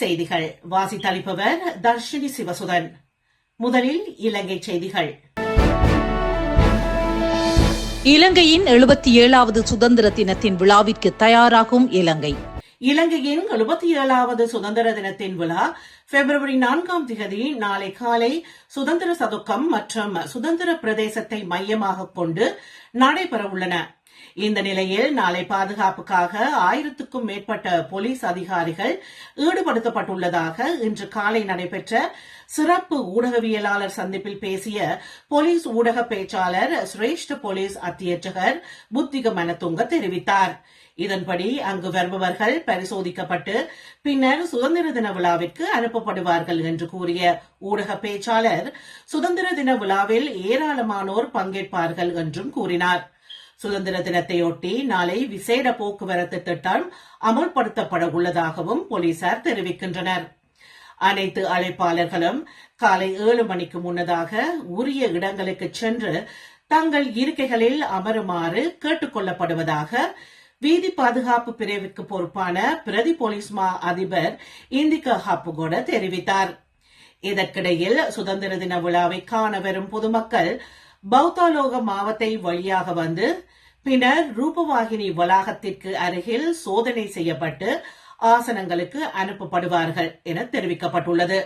செய்திகள். வாசித்தளிப்பவர் தர்ஷினி சிவசுதன். முதலில் இலங்கை செய்திகள். இலங்கையின் எழுபத்தி ஏழாவது சுதந்திர தினத்தின் விழாவிற்கு தயாராகும் இலங்கை. இலங்கையின் எழுபத்தி ஏழாவது சுதந்திர தினத்தின் விழா பிப்ரவரி நான்காம் திகதி நாளை காலை சுதந்திர சதுக்கம் மற்றும் சுதந்திர பிரதேசத்தை மையமாக கொண்டு நடைபெறவுள்ளன. இந்த நிலையில் நாளை பாதுகாப்புக்காக ஆயிரத்துக்கும் மேற்பட்ட போலீஸ் அதிகாரிகள் ஈடுபடுத்தப்பட்டுள்ளதாக இன்று காலை நடைபெற்ற சிறப்பு ஊடகவியலாளர் சந்திப்பில் பேசிய போலீஸ் ஊடக பேச்சாளர் சிரேஷ்ட போலீஸ் அத்தியட்சகர் புத்திக மனத்துங்க தெரிவித்தார். இதன்படி அங்கு வருபவர்கள் பரிசோதிக்கப்பட்டு பின்னர் சுதந்திர தின விழாவிற்கு அனுப்பப்படுவார்கள் என்று கூறிய ஊடக பேச்சாளர் சுதந்திர தின விழாவில் ஏராளமானோர் பங்கேற்பார்கள் என்றும் கூறினார். சுதந்திர தினத்தையொட்டி நாளை விசேட போக்குவரத்து திட்டம் அமுல்படுத்தப்பட உள்ளதாகவும் போலீசார் தெரிவிக்கின்றனர். அனைத்து அழைப்பாளர்களும் காலை ஏழு மணிக்கு முன்னதாக உரிய இடங்களுக்கு சென்று தங்கள் இருக்கைகளில் அமருமாறு கேட்டுக் கொள்ளப்படுவதாக வீதி பாதுகாப்பு பிரிவுக்கு பொறுப்பான பிரதி போலீஸ் மா அதிபர் இந்திகா ஹாப்புகோட தெரிவித்தார். இதற்கிடையில் சுதந்திர தின விழாவை காண வரும் பொதுமக்கள் பௌத்தாலோக மாவத்தை வழியாக வந்து பின்னர் ரூபவாகினி வளாகத்திற்கு அருகில் சோதனை செய்யப்பட்டு ஆசனங்களுக்கு அனுப்பப்படுவார்கள் என தெரிவிக்கப்பட்டுள்ளது.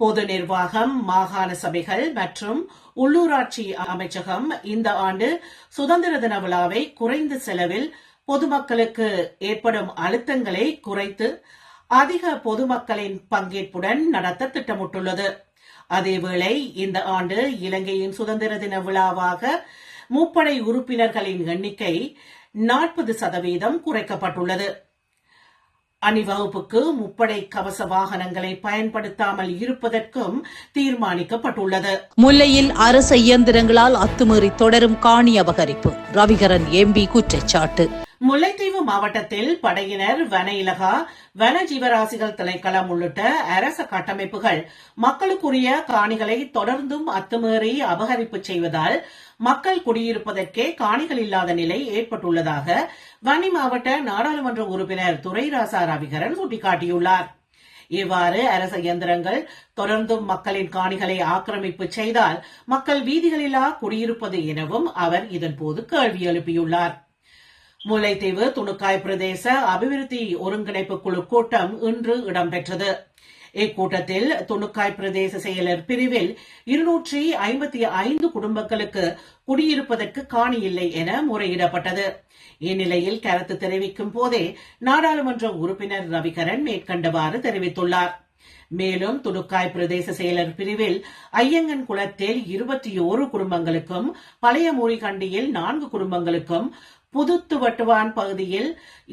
பொது நிர்வாகம் மாகாண சபைகள் மற்றும் உள்ளூராட்சி அமைச்சகம் இந்த ஆண்டு சுதந்திர தின விழாவை குறைந்த செலவில் பொதுமக்களுக்கு ஏற்படும் அழுத்தங்களை குறைத்து அதிக பொதுமக்களின் பங்கேற்புடன் நடத்த திட்டமிட்டுள்ளது. அதேவேளை இந்த ஆண்டு இலங்கையின் சுதந்திர தின விழாவாக முப்படை உறுப்பினர்களின் எண்ணிக்கை நாற்பது சதவீதம் குறைக்கப்பட்டுள்ளது. அணிவகுப்புக்கு முப்படை கவச வாகனங்களை பயன்படுத்தாமல் இருப்பதற்கும் தீர்மானிக்கப்பட்டுள்ளது. முல்லையில் அரச இயந்திரங்களால் அத்துமீறி தொடரும் காணி அபகரிப்பு. ரவிகரன் எம்பி குற்றச்சாட்டு. முல்லைத்தீவு மாவட்டத்தில் படையினர் வன இலகா வன ஜீவராசிகள் திணைக்களம் உள்ளிட்ட அரச கட்டமைப்புகள் மக்களுக்குரிய காணிகளை தொடர்ந்தும் அத்துமீறி அபகரிப்பு செய்வதால் மக்கள் குடியிருப்பதற்கே காணிகள் இல்லாத நிலை ஏற்பட்டுள்ளதாக வன்னி மாவட்ட நாடாளுமன்ற உறுப்பினர் துரைராசா ரவிகரன் சுட்டிக்காட்டியுள்ளார். இவ்வாறு அரச இயந்திரங்கள் தொடர்ந்தும் மக்களின் காணிகளை ஆக்கிரமிப்பு செய்தால் மக்கள் வீதிகளிலா குடியிருப்பது எனவும் அவர் இதன்போது கேள்வி எழுப்பியுள்ளார். முல்லைத்தீவு துணுக்காய் பிரதேச அபிவிருத்தி ஒருங்கிணைப்பு குழு கூட்டம் இன்று இடம்பெற்றது. இக்கூட்டத்தில் துணுக்காய் பிரதேச செயலர் பிரிவில் இருநூற்றி ஐம்பத்தி ஐந்து குடும்பங்களுக்கு குடியிருப்பதற்கு காணியில்லை என முறையிடப்பட்டது. இந்நிலையில் கருத்து தெரிவிக்கும் போதே நாடாளுமன்ற உறுப்பினர் ரவிகரன் மேற்கண்டவாறு தெரிவித்துள்ளார். மேலும் துணுக்காய் பிரதேச செயலர் பிரிவில் ஐயங்கன் குளத்தில் இருபத்தி ஒரு குடும்பங்களுக்கும் பழைய மூரிகண்டியில் நான்கு குடும்பங்களுக்கும் புதுத்துவட்டுவான் பகுதியில்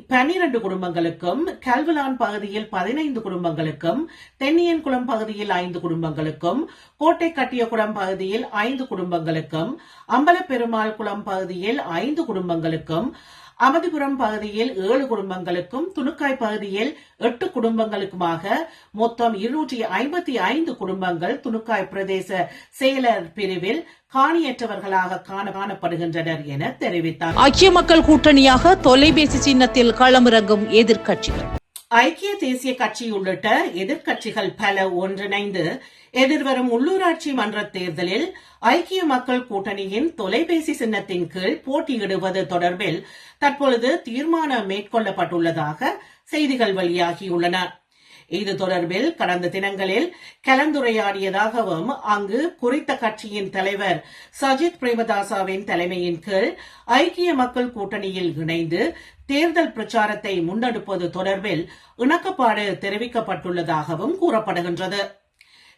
பனிரண்டு குடும்பங்களுக்கும் கல்வலான் பகுதியில் பதினைந்து குடும்பங்களுக்கும் தென்னியன்குளம் பகுதியில் ஐந்து குடும்பங்களுக்கும் கோட்டை கட்டியகுளம் பகுதியில் ஐந்து குடும்பங்களுக்கும் அம்பலப்பெருமாள் குளம் பகுதியில் ஐந்து குடும்பங்களுக்கும் அமதிபுரம் பகுதியில் ஏழு குடும்பங்களுக்கும் துணுக்காய் பகுதியில் எட்டு குடும்பங்களுக்குமாக மொத்தம் இருநூற்றி ஐம்பத்தி ஐந்து குடும்பங்கள் துணுக்காய் பிரதேச செயலர் பிரிவில் காணியற்றவர்களாக காணப்படுகின்றனர் என தெரிவித்தார். ஐக்கிய மக்கள் கூட்டணியாக தொலைபேசி சின்னத்தில் களமிறங்கும் எதிர்க்கட்சிகள். ஐக்கிய தேசிய கட்சி உள்ளிட்ட எதிர்க்கட்சிகள் பல ஒன்றிணைந்து எதிர்வரும் உள்ளூராட்சி மன்ற தேர்தலில் ஐக்கிய மக்கள் கூட்டணியின் தொலைபேசி சின்னத்தின் கீழ் போட்டியிடுவது தொடர்பில் தற்பொழுது தீர்மானம் மேற்கொள்ளப்பட்டுள்ளதாக செய்திகள் வெளியாகியுள்ளன. இது தொடர்பில் கடந்த தினங்களில் கலந்துரையாடியதாகவும் அங்கு குறித்த கட்சியின் தலைவர் சஜித் பிரேமதாசாவின் தலைமையின் கீழ் ஐக்கிய மக்கள் கூட்டணியில் இணைந்து தேர்தல் பிரச்சாரத்தை முன்னெடுப்பது தொடர்பில் இணக்கப்பாடு தெரிவிக்கப்பட்டுள்ளதாகவும் கூறப்படுகின்றது.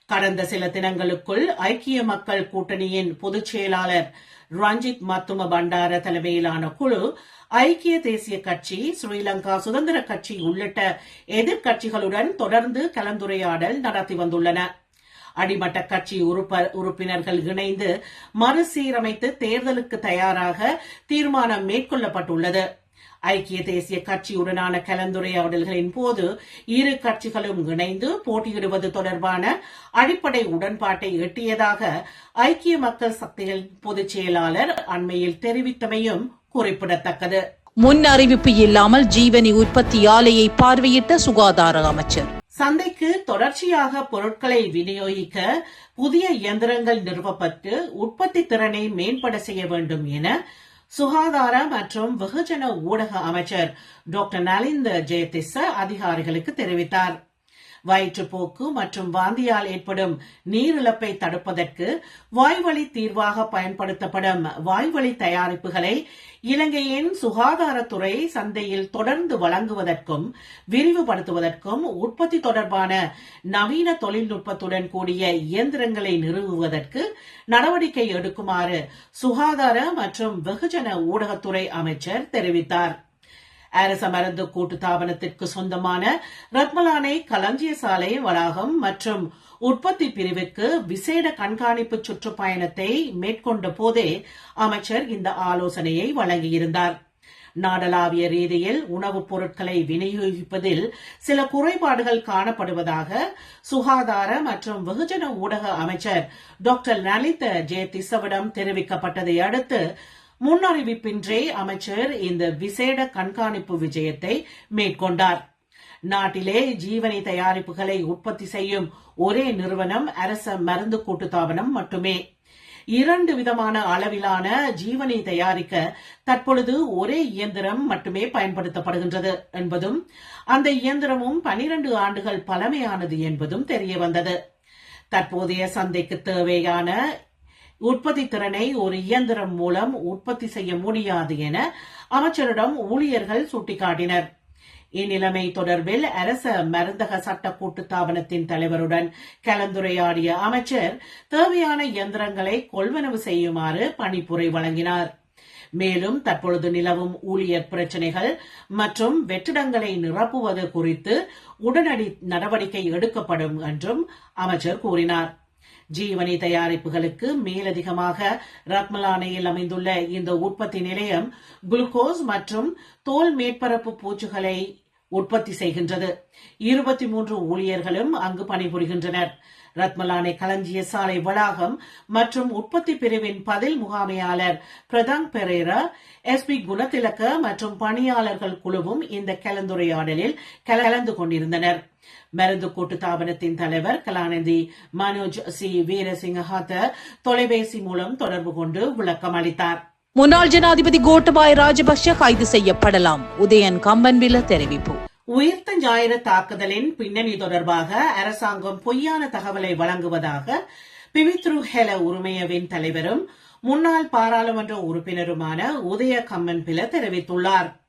கடந்த சில தினங்களுக்குள் ஐக்கிய மக்கள் கூட்டணியின் பொதுச் செயலாளர் ரஞ்சித் மத்தும பண்டார தலைமையிலான குழு ஐக்கிய தேசிய கட்சி ஸ்ரீலங்கா சுதந்திர கட்சி உள்ளிட்ட எதிர்க்கட்சிகளுடன் தொடர்ந்து கலந்துரையாடல் நடத்தி வந்துள்ளன. அடிமட்ட கட்சி உறுப்பினர்கள் இணைந்து மறுசீரமைத்து தேர்தலுக்கு தயாராக தீர்மானம் மேற்கொள்ளப்பட்டுள்ளது. ஐக்கிய தேசிய கட்சியுடனான கலந்துரையாடல்களின் போது இரு கட்சிகளும் இணைந்து போட்டியிடுவது தொடர்பான அடிப்படை உடன்பாட்டை எட்டியதாக ஐக்கிய மக்கள் சக்திகள் பொதுச் செயலாளர் அண்மையில் தெரிவித்தமையும் குறிப்பிடத்தக்கது. முன் அறிவிப்பு இல்லாமல் ஜீவனி உற்பத்தி ஆலையை பார்வையிட்ட சுகாதார அமைச்சர். சந்தைக்கு தொடர்ச்சியாக பொருட்களை விநியோகிக்க புதிய இயந்திரங்கள் நிறுவப்பட்டு உற்பத்தி திறனை மேம்பட செய்ய வேண்டும் என சுகாதார மற்றும் வெகுஜன ஊடக அமைச்சர் டாக்டர் நலிந்த ஜெயதிச அதிகாரிகளுக்கு தெரிவித்தார். வயிற்றுப்போக்கு மற்றும் வாந்தியால் ஏற்படும் நீரிழப்பை தடுப்பதற்கு வாய்வழி தீர்வாக பயன்படுத்தப்படும் வாய்வழி தயாரிப்புகளை இலங்கையின் சுகாதாரத்துறை சந்தையில் தொடர்ந்து வழங்குவதற்கும் விரிவுபடுத்துவதற்கும் உற்பத்தி தொடர்பான நவீன தொழில்நுட்பத்துடன் கூடிய இயந்திரங்களை நிறுவுவதற்கு நடவடிக்கை எடுக்குமாறு சுகாதார மற்றும் வெகுஜன ஊடகத்துறை அமைச்சர் தெரிவித்தார். அரச மருந்து கூட்டுத்தாபனத்திற்கு சொந்தமான ரத்மலானை களஞ்சிய சாலை வளாகம் மற்றும் உற்பத்தி பிரிவுக்கு விசேட கண்காணிப்பு சுற்றுப்பயணத்தை மேற்கொண்ட போதே அமைச்சர் இந்த ஆலோசனையை வழங்கியிருந்தார். நாடளாவிய ரீதியில் உணவுப் பொருட்களை விநியோகிப்பதில் சில குறைபாடுகள் காணப்படுவதாக சுகாதார மற்றும் வெகுஜன ஊடக அமைச்சர் டாக்டர் லலித ஜெயதிசவிடம் தெரிவிக்கப்பட்டதை அடுத்து முன்னறிவிப்பின்றே அமைச்சர் இந்த விசேட கண்காணிப்பு விஜயத்தை மேற்கொண்டார். நாட்டிலே ஜீவனி தயாரிப்புகளை உற்பத்தி செய்யும் ஒரே நிறுவனம் அரச மருந்து கூட்டுத்தாபனம் மட்டுமே. இரண்டு விதமான அளவிலான ஜீவனை தயாரிக்க தற்பொழுது ஒரே இயந்திரம் மட்டுமே பயன்படுத்தப்படுகின்றது என்பதும் அந்த இயந்திரமும் பனிரண்டு ஆண்டுகள் பழமையானது என்பதும் தெரியவந்தது. தற்போதைய சந்தைக்கு தேவையான உற்பத்தி திறனை ஒரு இயந்திரம் மூலம் உற்பத்தி செய்ய முடியாது என அமைச்சரிடம் ஊழியர்கள் சுட்டிக்காட்டினர். இந்நிலைமை தொடர்பில் அரச மருந்தக சட்ட கூட்டுத்தாபனத்தின் தலைவருடன் கலந்துரையாடிய அமைச்சர் தேவையான இயந்திரங்களை கொள்வனவு செய்யுமாறு பணிப்புரை வழங்கினார். மேலும் தற்பொழுது நிலவும் ஊழியர் பிரச்சினைகள் மற்றும் வெற்றிடங்களை நிரப்புவது குறித்து உடனடி நடவடிக்கை எடுக்கப்படும் என்றும் அமைச்சர் கூறினார். ஜீவனி தயாரிப்புகளுக்கு மேலதிகமாக ரத்மலானையில் அமைந்துள்ள இந்த உற்பத்தி நிலையம் குளுக்கோஸ் மற்றும் தோல் மேற்பரப்பு பூச்சுகளை உற்பத்தி செய்கின்றது. இருபத்தி மூன்று ஊழியர்களும் அங்கு பணிபுரிகின்றனர். ரத்மலானை களஞ்சிய சாலை வளாகம் மற்றும் உற்பத்தி பிரிவின் பதில் முகாமையாளர் பிரதாங் பெரேரா எஸ் பி குணத்திலக்க மற்றும் பணியாளர்கள் குழுவும் இந்த கலந்துரையாடலில் கலந்து கொண்டிருந்தனர். மருந்து கூட்டுத்தாபனத்தின் தலைவர் கலாநிதி மனோஜ் சி. வீரசிங்கஹாத்த தொலைபேசி மூலம் தொடர்பு கொண்டு விளக்கம் அளித்தார். முன்னாள் ஜனாதிபதி கோட்டபாய ராஜபக்ஷ கைது செய்யப்படலாம். உதயன் கம்பன்வில தெரிவிப்பு. உயிர்த்த தாக்குதலின் பின்னணி தொடர்பாக அரசாங்கம் பொய்யான தகவலை வழங்குவதாக பிவித்ரு ஹெல உரிமையவின் தலைவரும் முன்னாள் பாராளுமன்ற உறுப்பினருமான உதய கம்மன் பில தெரிவித்துள்ளார்.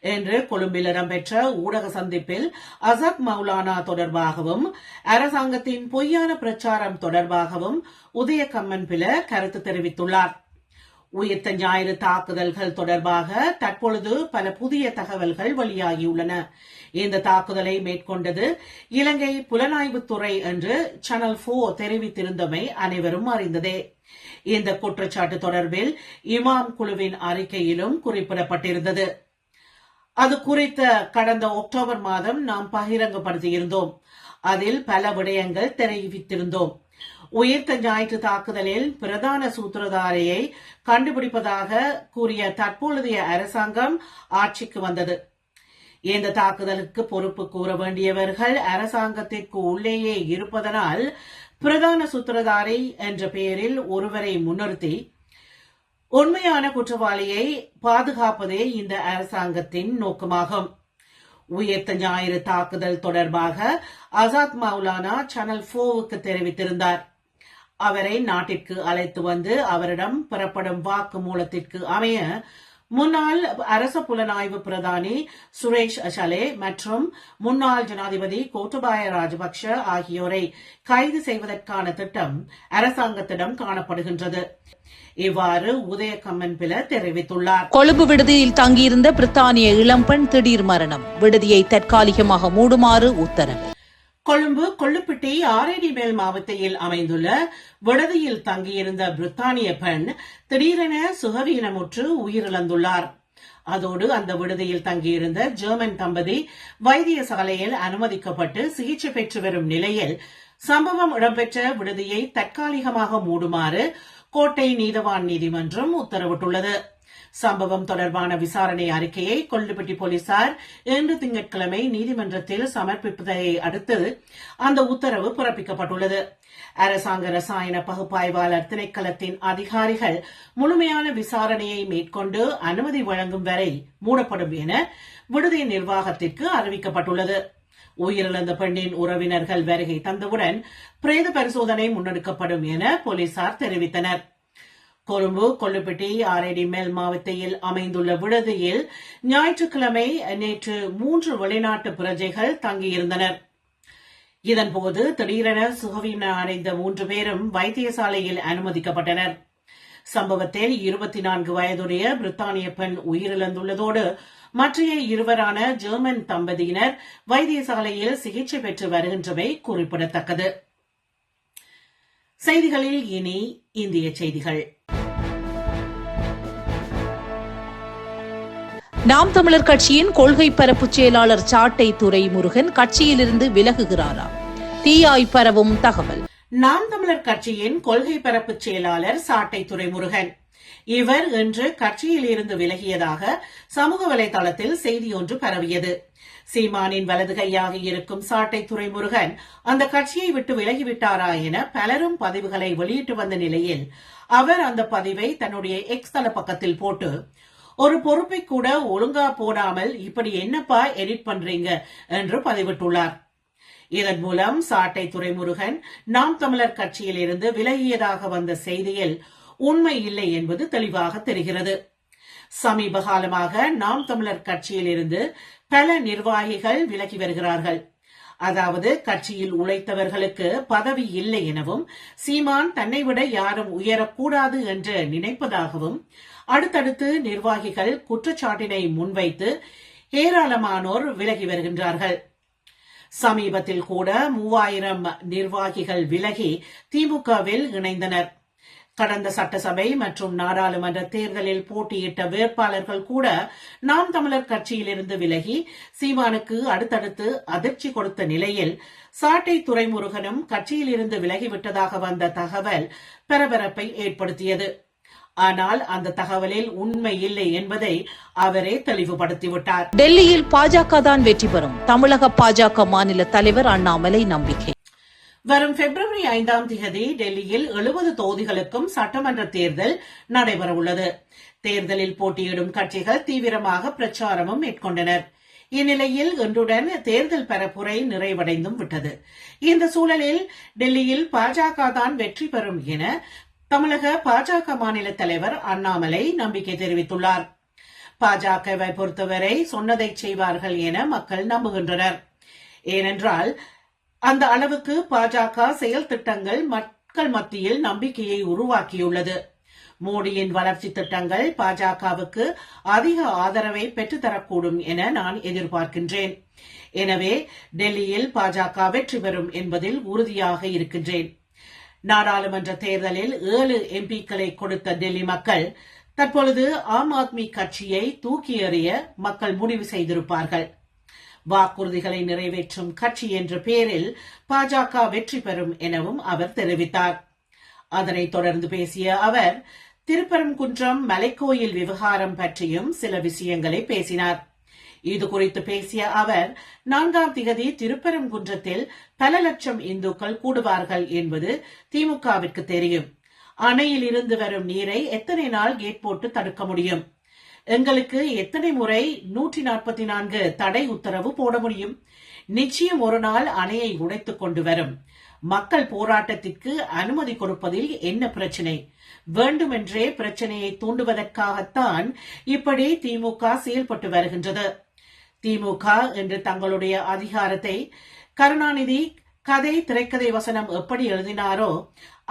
என்று கொழும்பில் இடம்பெற்ற ஊடக சந்திப்பில் அசாத் மௌலானா தொடர்பாகவும் அரசாங்கத்தின் பொய்யான பிரச்சாரம் தொடர்பாகவும் உதய கம்மன் பில கருத்து தெரிவித்துள்ளார். உயிர்த்த ஞாயிறு தாக்குதல்கள் தொடர்பாக தற்பொழுது பல புதிய தகவல்கள் வெளியாகியுள்ளன. இந்த தாக்குதலை மேற்கொண்டது இலங்கை புலனாய்வுத்துறை என்று சேனல் போர் தெரிவித்திருந்தமை அனைவரும் அறிந்ததே. இந்த குற்றச்சாட்டு தொடர்பில் இமாம் குழுவின் அறிக்கையிலும் குறிப்பிடப்பட்டிருந்தது. அது குறித்த கடந்த அக்டோபர் மாதம் நாம் பகிரங்கப்படுத்தியிருந்தோம். அதில் பல விடயங்கள் தெரிவித்திருந்தோம். உயிர்த்த ஞாயிற்று தாக்குதலில் பிரதான சூத்திரதாரியை கண்டுபிடிப்பதாக கூறிய தற்பொழுதைய அரசாங்கம் ஆட்சிக்கு வந்தது. இந்த தாக்குதலுக்கு பொறுப்பு கூற வேண்டியவர்கள் அரசாங்கத்திற்கு உள்ளேயே இருப்பதனால் பிரதான சூத்திரதாரி என்ற பெயரில் ஒருவரை முன்னிறுத்தி உண்மையான குற்றவாளியை பாதுகாப்பதே இந்த அரசாங்கத்தின் நோக்கமாகும். உயர்த்த ஞாயிறு தாக்குதல் தொடர்பாக ஆசாத் மௌலானா சேனல் போவுக்கு தெரிவித்திருந்தார். அவரை நாட்டிற்கு அழைத்து வந்து அவரிடம் பெறப்படும் வாக்கு மூலத்திற்கு அமைய முன்னாள் அரச புலனாய்வு பிரதானி சுரேஷ் அசலே மற்றும் முன்னாள் ஜனாதிபதி கோட்டபாய ராஜபக்ஷ ஆகியோரை கைது செய்வதற்கான திட்டம் அரசாங்கத்திடம் காணப்படுகின்றது. இவ்வாறு உதயகம்மன் பில தெரிவித்துள்ளார். கொழும்பு விடுதியில் தங்கியிருந்த பிரித்தானிய இளம்பெண் திடீர் மரணம். விடுதியை தற்காலிகமாக மூடுமாறு உத்தரவு. கொழும்பு கொள்ளுப்பிட்டி ஆரேடி மேல் மாவட்டத்தில் அமைந்துள்ள விடுதியில் தங்கியிருந்த பிரித்தானிய பெண் திடீரென சுகவீனமுற்று உயிரிழந்துள்ளார். அதோடு அந்த விடுதியில் தங்கியிருந்த ஜெர்மன் தம்பதி வைத்தியசாலையில் அனுமதிக்கப்பட்டு சிகிச்சை பெற்று வரும் நிலையில் சம்பவம் இடம்பெற்ற விடுதியை தற்காலிகமாக மூடுமாறு கோட்டை நீதவான் நீதிமன்றம் உத்தரவிட்டுள்ளது. சம்பவம் தொடர்பான விசாரணை அறிக்கையை கொல்லுப்பட்டி போலீசார் இன்று திங்கட்கிழமை நீதிமன்றத்தில் சமர்ப்பிப்பதை அடுத்து அந்த உத்தரவு பிறப்பிக்கப்பட்டுள்ளது. அரசாங்க ரசாயன பகுப்பாய்வாளர் திணைக்களத்தின் அதிகாரிகள் முழுமையான விசாரணையை மேற்கொண்டு அனுமதி வழங்கும் வரை மூடப்படும் என விடுதி நிர்வாகத்திற்கு அறிவிக்கப்பட்டுள்ளது. உயிரிழந்த பெண்ணின் உறவினர்கள் வருகை தந்தவுடன் பிரேத பரிசோதனை முன்னெடுக்கப்படும் என போலீசார் தெரிவித்தனர். கொழும்பு கொள்ளுப்பட்டி ஆரடி மேல் மாவட்டத்தில் அமைந்துள்ள விடுதியில் ஞாயிற்றுக்கிழமை நேற்று மூன்று வெளிநாட்டு பிரஜைகள் தங்கியிருந்தனர். இதன்போது திடீரென சுகவீனம் அடைந்த மூன்று பேரும் வைத்தியசாலையில் அனுமதிக்கப்பட்டனர். சம்பவத்தில் இருபத்தி நான்கு வயதுடைய பிரித்தானிய பெண் உயிரிழந்துள்ளதோடு மற்றைய இருவரான ஜெர்மன் தம்பதியினர் வைத்தியசாலையில் சிகிச்சை பெற்று வருகின்றமை குறிப்பிடத்தக்கது. செய்திகளில் இனி இந்திய செய்திகள். நாம் தமிழர் கட்சியின் கொள்கை பரப்பு செயலாளர் சாட்டை துரைமுருகன் கட்சியிலிருந்து விலகுகிறாரா? தீயாய் பரவும் தகவல். நாம் தமிழர் கட்சியின் கொள்கை பரப்பு செயலாளர் சாட்டை துரைமுருகன். இவர் இன்று கட்சியில் இருந்து விலகியதாக சமூக வலைதளத்தில் செய்தி ஒன்று பரவியது. சீமானின் வலது கையாக இருக்கும் சாட்டை துறைமுருகன் அந்த கட்சியை விட்டு விலகிவிட்டாரா என பலரும் பதிவுகளை வெளியிட்டு வந்த நிலையில் அவர் அந்த பதிவை தன்னுடைய எக்ஸ் தள பக்கத்தில் போட்டு ஒரு பொறுப்பை கூட ஒழுங்கா போடாமல் இப்படி என்னப்பா எடிட் பண்றீங்க? என்று பதிவிட்டுள்ளார். இதன் மூலம் சாட்டை துரைமுருகன் நாம் தமிழர் கட்சியில் இருந்து விலகியதாக வந்த செய்தியில் உண்மை இல்லை என்பது தெளிவாக தெரிகிறது. சமீப காலமாக நாம் தமிழர் கட்சியில் இருந்து பல நிர்வாகிகள் விலகி வருகிறார்கள். அதாவது கட்சியில் உழைத்தவர்களுக்கு பதவி இல்லை எனவும் சீமான் தன்னை விட யாரும் உயரக்கூடாது என்று நினைப்பதாகவும் அடுத்தடுத்து நிர்வாகிகள் குற்றச்சாட்டினை முன்வைத்து ஏராளமானோர் விலகி வருகின்றார்கள். சமீபத்தில் கூட மூவாயிரம் நிர்வாகிகள் விலகி திமுகவில் இணைந்தனர். கடந்த சட்டசபை மற்றும் நாடாளுமன்ற தேர்தலில் போட்டியிட்ட வேட்பாளர்கள் கூட நாம் தமிழர் கட்சியிலிருந்து விலகி சீமானுக்கு அடுத்தடுத்து அதிர்ச்சி கொடுத்த நிலையில் சாட்டை துரைமுருகனும் கட்சியிலிருந்து விலகிவிட்டதாக வந்த தகவல் பரபரப்பை ஏற்படுத்தியது. ஆனால் அந்த தகவலில் உண்மை இல்லை என்பதை அவரே தெளிவுபடுத்திவிட்டார். டெல்லியில் பாஜக தான் வெற்றி பெறும். தமிழக பாஜக மாநில தலைவர் அண்ணாமலை நம்பிக்கை. வரும் பிப்ரவரி ஐந்தாம் தேதி டெல்லியில் எழுபது தொகுதிகளுக்கும் சட்டமன்ற தேர்தல் நடைபெறவுள்ளது தேர்தலில் போட்டியிடும் கட்சிகள் தீவிரமாக பிரச்சாரமும் மேற்கொண்டனர். இந்நிலையில் இன்றுடன் தேர்தல் பரப்புரை நிறைவடைந்தும் விட்டது. இந்த சூழலில் டெல்லியில் பாஜக தான் வெற்றி பெறும் என தமிழக பாஜக மாநில தலைவர் அண்ணாமலை நம்பிக்கை தெரிவித்துள்ளார். பாஜகவை பொறுத்தவரை சொன்னதை செய்வார்கள் என மக்கள் நம்புகின்றனர். ஏனென்றால் அந்த அளவுக்கு பாஜக செயல் திட்டங்கள் மக்கள் மத்தியில் நம்பிக்கையை உருவாக்கியுள்ளது. மோடியின் வளர்ச்சி திட்டங்கள் பாஜகவுக்கு அதிக ஆதரவை பெற்றுத்தரக்கூடும் என நான் எதிர்பார்க்கின்றேன். எனவே டெல்லியில் பாஜக வெற்றி பெறும் என்பதில் உறுதியாக இருக்கின்றேன். நாடாளுமன்ற தேர்தலில் ஏழு எம்பிக்களை கொடுத்த டெல்லி மக்கள் தற்பொழுது ஆம் ஆத்மி கட்சியை தூக்கி எறிய மக்கள் முடிவு செய்திருப்பார்கள். வாக்குறுதிகளை நிறைவேற்றும் கட்சி என்ற பெயரில் பாஜக வெற்றி பெறும் எனவும் அவர் தெரிவித்தார். அதனைத் தொடர்ந்து பேசிய அவர் திருப்பரங்குன்றம் மலைக்கோயில் விவகாரம் பற்றியும் சில விஷயங்களை பேசினார். இது குறித்து பேசிய அவர் நான்காம் திகதி திருப்பரங்குன்றத்தில் பல லட்சம் இந்துக்கள் கூடுவார்கள் என்பது திமுகவிற்கு தெரியும். அணையில் இருந்து வரும் நீரை எத்தனை நாள் கேட் போட்டு தடுக்க முடியும்? எங்களுக்கு எத்தனை முறை நூற்றி நாற்பத்தி நான்கு தடை உத்தரவு போட முடியும்? நிச்சயம் ஒரு நாள் அணையை உடைத்துக் கொண்டு வரும். மக்கள் போராட்டத்திற்கு அனுமதி கொடுப்பதில் என்ன பிரச்சனை? வேண்டுமென்றே பிரச்சனையை தூண்டுவதற்காகத்தான் இப்படி திமுக செயல்பட்டு வருகின்றது. திமுக என்று தங்களுடைய அதிகாரத்தை கருணாநிதி கதை திரைக்கதை வசனம் எப்படி எழுதினாரோ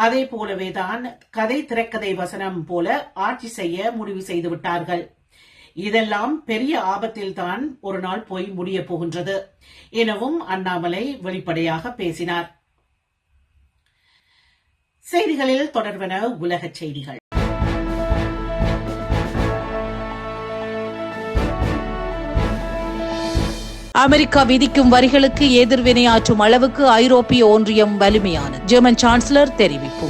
அதே போலவேதான் கதை திரைக்கதை வசனம் போல ஆட்சி செய்ய முடிவு செய்து விட்டார்கள். இதெல்லாம் பெரிய ஆபத்தில் தான் ஒரு நாள் போய் முடிய போகின்றது எனவும் அண்ணாமலை வெளிப்படையாக பேசினார். செய்திகளில் தொடர்பன உலகச் செய்திகள். அமெரிக்கா விதிக்கும் வரிகளுக்கு எதிர்வினையாற்றும் அளவுக்கு ஐரோப்பிய ஒன்றியம் வலிமையான ஜெர்மன் சான்சலர் தெரிவிப்பு.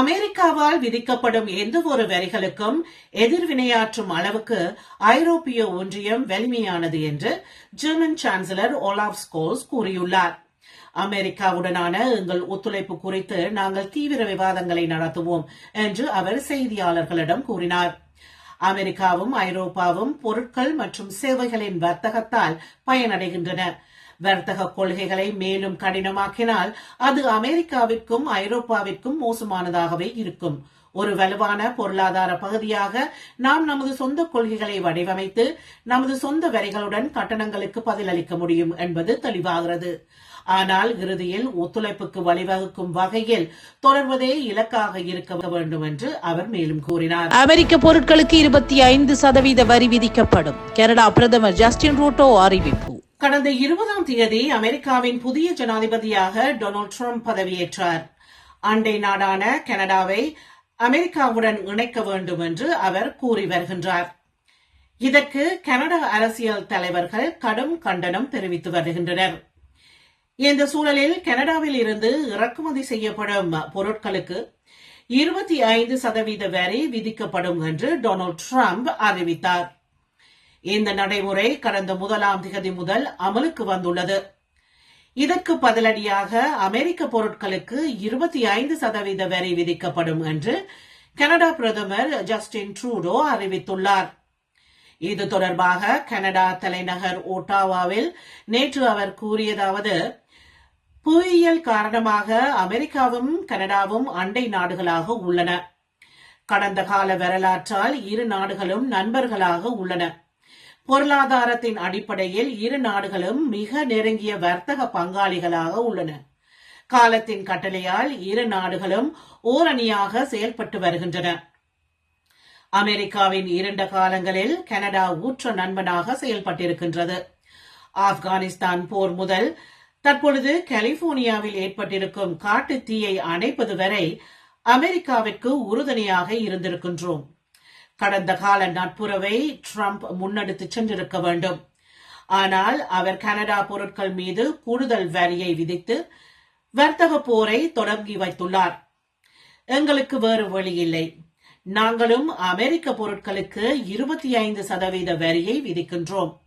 அமெரிக்காவால் விதிக்கப்படும் எந்த ஒரு வரிகளுக்கும் எதிர்வினையாற்றும் அளவுக்கு ஐரோப்பிய ஒன்றியம் வலிமையானது என்று ஜெர்மன் சான்சலர் ஓலாப் ஸ்கோல்ஸ் கூறியுள்ளார். அமெரிக்காவுடனான எங்கள் ஒத்துழைப்பு குறித்து நாங்கள் தீவிர விவாதங்களை நடத்துவோம் என்று அவர் செய்தியாளர்களிடம் கூறினார். அமெரிக்காவும் ஐரோப்பாவும் பொருட்கள் மற்றும் சேவைகளின் வர்த்தகத்தால் பயனடைகின்றன. வர்த்தக கொள்கைகளை மேலும் கடினமாக்கினால் அது அமெரிக்காவிற்கும் ஐரோப்பாவிற்கும் மோசமானதாகவே இருக்கும். ஒரு வலுவான பொருளாதார பகுதியாக நாம் நமது சொந்த கொள்கைகளை வடிவமைத்து நமது சொந்த வரிகளுடன் கட்டணங்களுக்கு பதிலளிக்க முடியும் என்பது தெளிவாகிறது. ஆனால் இறுதியில் ஒத்துழைப்புக்கு வழிவகுக்கும் வகையில் தொடர்வதே இலக்காக இருக்க வேண்டும் என்று அவர் மேலும் கூறினார். அமெரிக்க பொருட்களுக்கு இருபத்தி ஐந்து சதவீத வரி விதிக்கப்படும். கனடா பிரதமர் ஜஸ்டின் ரூட்டோ அறிவிப்பு. கடந்த இருபதாம் தேதி அமெரிக்காவின் புதிய ஜனாதிபதியாக டொனால்ட் ட்ரம்ப் பதவியேற்றார். அண்டை நாடான கனடாவை அமெரிக்காவுடன் இணைக்க வேண்டும் என்று அவர் கூறி வருகின்றார். இதற்கு கனடா அரசியல் தலைவர்கள் கடும் கண்டனம் தெரிவித்து வருகின்றனர். இந்த சூழலில் கனடாவில் இருந்து இறக்குமதி செய்யப்படும் பொருட்களுக்கு இருபத்தி ஐந்து சதவீத வரி விதிக்கப்படும் என்று டொனால்ட் ட்ரம்ப் அறிவித்தார். இந்த நடைமுறை கடந்த முதலாம் திகதி முதல் அமலுக்கு வந்துள்ளது. இதற்கு பதிலடியாக அமெரிக்க பொருட்களுக்கு இருபத்தி ஐந்து சதவீத வரி விதிக்கப்படும் என்று கனடா பிரதமர் ஜஸ்டின் ட்ரூடோ அறிவித்துள்ளார். இது தொடர்பாக கனடா தலைநகர் ஓட்டாவாவில் நேற்று அவர் கூறியதாவது புவியியல் காரணமாக அமெரிக்காவும் கனடாவும் அண்டை நாடுகளாக உள்ளன. கடந்த கால வரலாற்றால் இரு நாடுகளும் நண்பர்களாக உள்ளன. பொருளாதாரத்தின் அடிப்படையில் இரு நாடுகளும் மிக நெருங்கிய வர்த்தக பங்காளிகளாக உள்ளன. காலத்தின் கட்டளையால் இரு நாடுகளும் ஓரணியாக செயல்பட்டு வருகின்றன. அமெரிக்காவின் இரண்ட காலங்களில் கனடா ஊற்ற நண்பனாக செயல்பட்டிருக்கின்றது. ஆப்கானிஸ்தான் போர் முதல் தற்பொழுது கலிபோர்னியாவில் ஏற்பட்டிருக்கும் காட்டு தீயை அணைப்பது வரை அமெரிக்காவிற்கு உறுதுணையாக இருந்திருக்கின்றோம். கடந்த கால நட்புறவை ட்ரம்ப் முன்னெடுத்து சென்றிருக்க வேண்டும். ஆனால் அவர் கனடா பொருட்கள் மீது கூடுதல் வரியை விதித்து வர்த்தக போரை தொடங்கி வைத்துள்ளார். எங்களுக்கு வேறு வழி இல்லை. நாங்களும் அமெரிக்க பொருட்களுக்கு இருபத்தி ஐந்து சதவீத வரியை விதிக்கின்றோம்.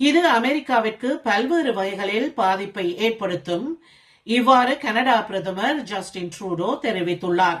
இது அமெரிக்காவிற்கு பல்வேறு வகைகளில் பாதிப்பை ஏற்படுத்தும். இவ்வாறு கனடா பிரதமர் ஜஸ்டின் ட்ரூடோ தெரிவித்துள்ளார்.